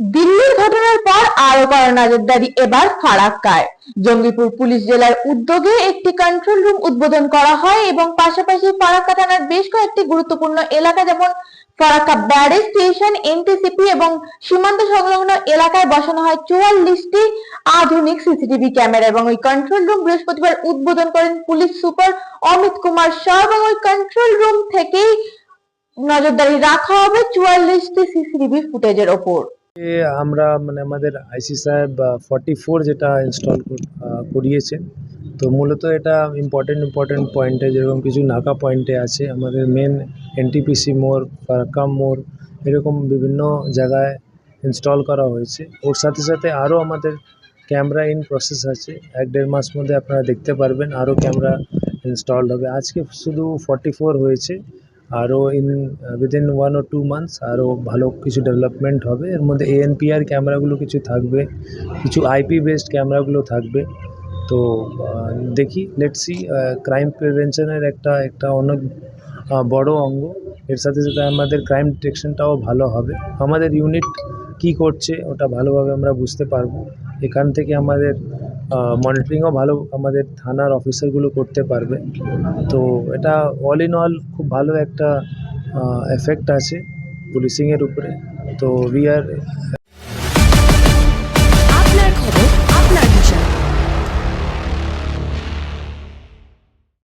দিল্লির ঘটনার পর আরও কড়া নজরদারি এবার ফারাক্কায়। জঙ্গিপুর পুলিশ জেলার উদ্যোগে একটি কন্ট্রোল রুম উদ্বোধন করা হয় এবং পাশাপাশি ফারাক্কা থানার বেশ কয়েকটি গুরুত্বপূর্ণ এলাকা যেমন ফারাক্কা ব্যারেজ স্টেশন এনটিসিপি এবং সীমান্ত সংলগ্ন এলাকায় বসানো হয় চুয়াল্লিশটি আধুনিক সিসিটিভি ক্যামেরা এবং ওই কন্ট্রোল রুম বৃহস্পতিবার উদ্বোধন করেন পুলিশ সুপার অমিত কুমার শাহ এবং ওই কন্ট্রোল রুম থেকেই নজরদারি রাখা হবে চুয়াল্লিশটি সিসিটিভি ফুটেজের ওপর। এ আমরা মানে আমাদের আইসি সাহেব ফর্টি ফোর যেটা ইনস্টল করিয়েছেন তো মূলত এটা ইম্পর্টেন্ট ইম্পর্টেন্ট পয়েন্টে যেরকম কিছু নাকা পয়েন্টে আছে, আমাদের মেন এনটিপিসি মোড় ফারাক্কা মোড়, এরকম বিভিন্ন জায়গায় ইনস্টল করা হয়েছে। ওর সাথে সাথে আরও আমাদের ক্যামেরা ইন প্রসেস আছে, এক দেড় মাস মধ্যে আপনারা দেখতে পারবেন আরও ক্যামেরা ইনস্টলড হবে। আজকে শুধু ফর্টি ফোর হয়েছে আরও in within one or two months আরও ভালো কিছু ডেভেলপমেন্ট হবে। এর মধ্যে এএনপিআর ক্যামেরাগুলো কিছু থাকবে, কিছু আইপি বেসড ক্যামেরাগুলো থাকবে। তো দেখি লেটসি ক্রাইম প্রিভেনশনের একটা একটা অনেক বড় অঙ্গ। এর সাথে সাথে আমাদের ক্রাইম ডিটেকশনটাও ভালো হবে। আমাদের ইউনিট কি করছে, ওটা ভালোভাবে আমরা বুঝতে পারব। এখান থেকে আমাদের মনিটরিংও ভালো আমাদের থানার অফিসারগুলো করতে পারবে। তো এটা অল ইন অল খুব ভালো একটা এফেক্ট আছে পুলিশিংয়ের উপরে। তো উই আর